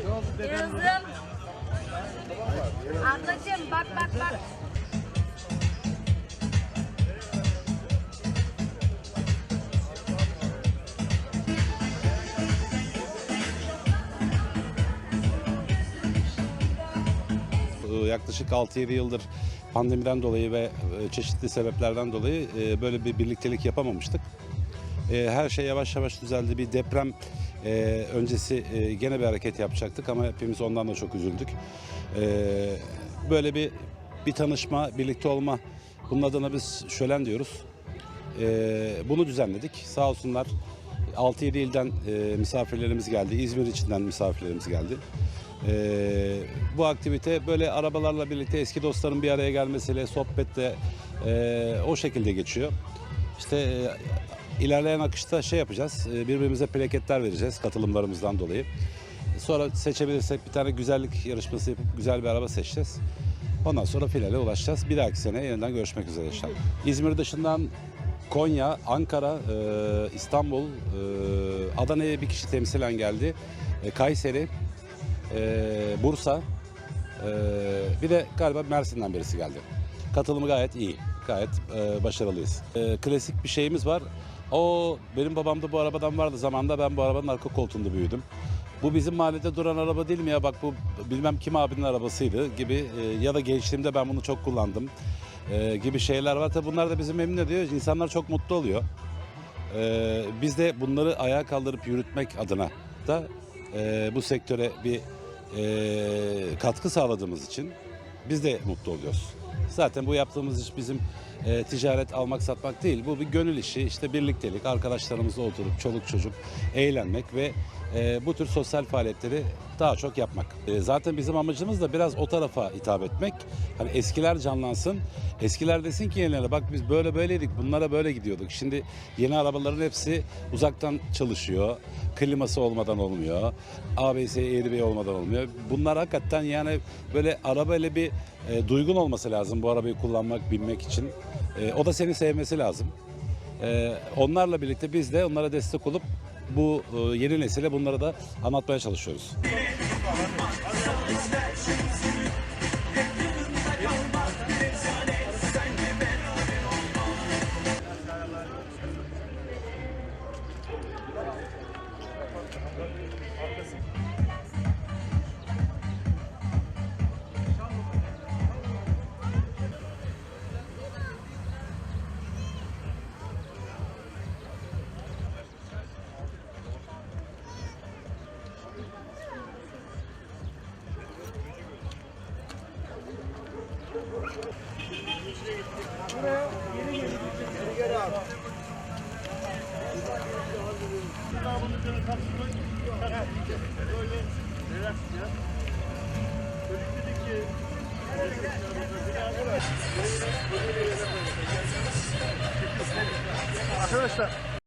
Yıldızım. Ablacığım bak bak bak. Yaklaşık 6-7 yıldır pandemiden dolayı ve e, çeşitli sebeplerden dolayı e, böyle bir birliktelik yapamamıştık. E, Her şey yavaş yavaş düzeldi. Bir deprem e, öncesi e, gene bir hareket yapacaktık ama hepimiz ondan da çok üzüldük. E, Böyle bir bir tanışma, birlikte olma. Bunun adına biz şölen diyoruz. E, Bunu düzenledik. Sağ olsunlar 6-7 ilden e, misafirlerimiz geldi. İzmir içinden misafirlerimiz geldi. Ee, bu aktivite böyle arabalarla birlikte eski dostların bir araya gelmesiyle, sohbetle e, o şekilde geçiyor. İşte e, ilerleyen akışta şey yapacağız, e, birbirimize plaketler vereceğiz katılımlarımızdan dolayı. Sonra seçebilirsek bir tane güzellik yarışması yapıp güzel bir araba seçeceğiz. Ondan sonra finale ulaşacağız. Bir dahaki sene yeniden görüşmek üzere inşallah. İzmir dışından Konya, Ankara, e, İstanbul, e, Adana'ya bir kişi temsilen geldi. Kayseri, Bursa, bir de galiba Mersin'den birisi geldi. Katılımı gayet iyi, gayet başarılıyız. Klasik bir şeyimiz var. O benim babam da bu arabadan vardı zamanında ben bu arabanın arka koltuğunda büyüdüm. Bu bizim mahallede duran araba değil mi ya bak bu bilmem kim abinin arabasıydı gibi e, ya da gençliğimde ben bunu çok kullandım e, gibi şeyler var. Tabii bunlar da bizi memnun ediyor. İnsanlar çok mutlu oluyor. Ee, biz de bunları ayağa kaldırıp yürütmek adına da e, bu sektöre bir e, katkı sağladığımız için biz de mutlu oluyoruz. Zaten bu yaptığımız iş bizim e, ticaret almak satmak değil. Bu bir gönül işi. İşte birliktelik, arkadaşlarımızla oturup çoluk çocuk eğlenmek ve e, bu tür sosyal faaliyetleri daha çok yapmak. E, zaten bizim amacımız da biraz o tarafa hitap etmek. Hani eskiler canlansın. Eskiler desin ki yenilere bak biz böyle böyleydik bunlara böyle gidiyorduk. Şimdi yeni arabaların hepsi uzaktan çalışıyor. Kliması olmadan olmuyor. ABS, airbag olmadan olmuyor. Bunlar hakikaten yani böyle arabayla bir e, duygun olması lazım bu arabayı kullanmak, binmek için. E, o da seni sevmesi lazım. E, onlarla birlikte biz de onlara destek olup bu e, yeni nesile bunları da anlatmaya çalışıyoruz. Arkadaşlar